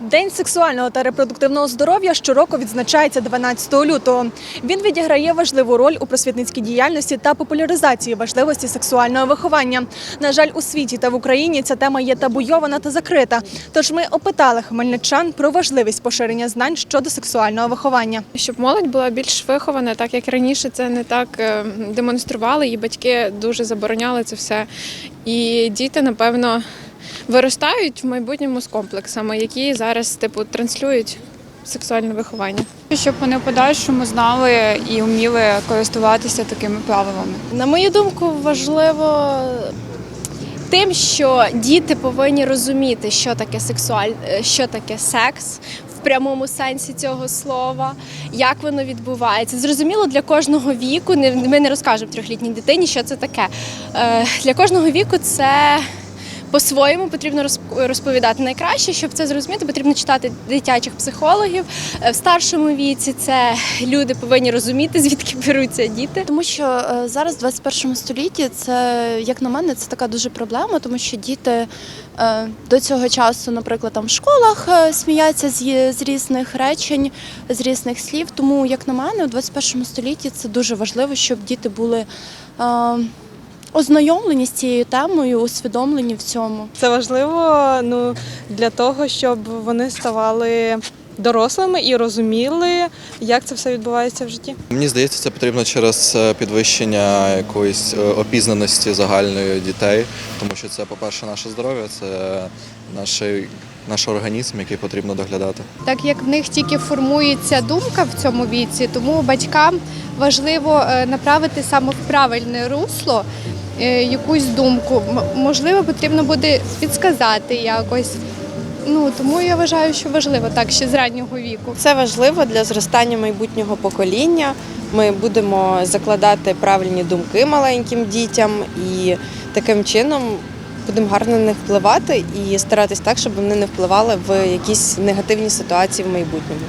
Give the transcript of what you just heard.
День сексуального та репродуктивного здоров'я щороку відзначається 12 лютого. Він відіграє важливу роль у просвітницькій діяльності та популяризації важливості сексуального виховання. На жаль, у світі та в Україні ця тема є табуйована та закрита. Тож ми опитали хмельничан про важливість поширення знань щодо сексуального виховання. Щоб молодь була більш вихована, так як раніше це не так е, демонстрували, і батьки дуже забороняли це все. І діти, напевно, виростають в майбутньому з комплексами, які зараз типу транслюють сексуальне виховання. Щоб вони в подальшому знали і вміли користуватися такими правилами. На мою думку, важливо тим, що діти повинні розуміти, що таке сексуаль, що таке секс. В прямому сенсі цього слова, як воно відбувається. Зрозуміло, для кожного віку не- ми не розкажемо трьохлітній дитині, що це таке. Е, Для кожного віку це по-своєму потрібно розп- розповідати. Найкраще, щоб це зрозуміти, потрібно читати дитячих психологів. Е, В старшому віці це люди повинні розуміти, звідки беруться діти. Тому що е, зараз, в 21 столітті, це, як на мене, це така дуже проблема, тому що діти е, до цього часу, наприклад, там в школах сміються з, з різних речень, з різних слів. Тому, як на мене, у 21 столітті це дуже важливо, щоб діти були. Ознайомлені з цією темою, усвідомлені в цьому. Це важливо ну, для того, щоб вони ставали дорослими і розуміли, як це все відбувається в житті. Мені здається, це потрібно через е, підвищення якоїсь е, опізнаності загальної дітей, тому що це, по-перше, наше здоров'я, це наш, наш організм, який потрібно доглядати. так як в них тільки формується думка в цьому віці, тому батькам важливо е, направити саме в правильне русло якусь думку. Можливо, потрібно буде підсказати якось. Ну тому я вважаю, що важливо так ще з раннього віку. Це важливо для зростання майбутнього покоління. Ми будемо закладати правильні думки маленьким дітям і таким чином будемо гарно на них впливати і старатись так, щоб вони не впливали в якісь негативні ситуації в майбутньому.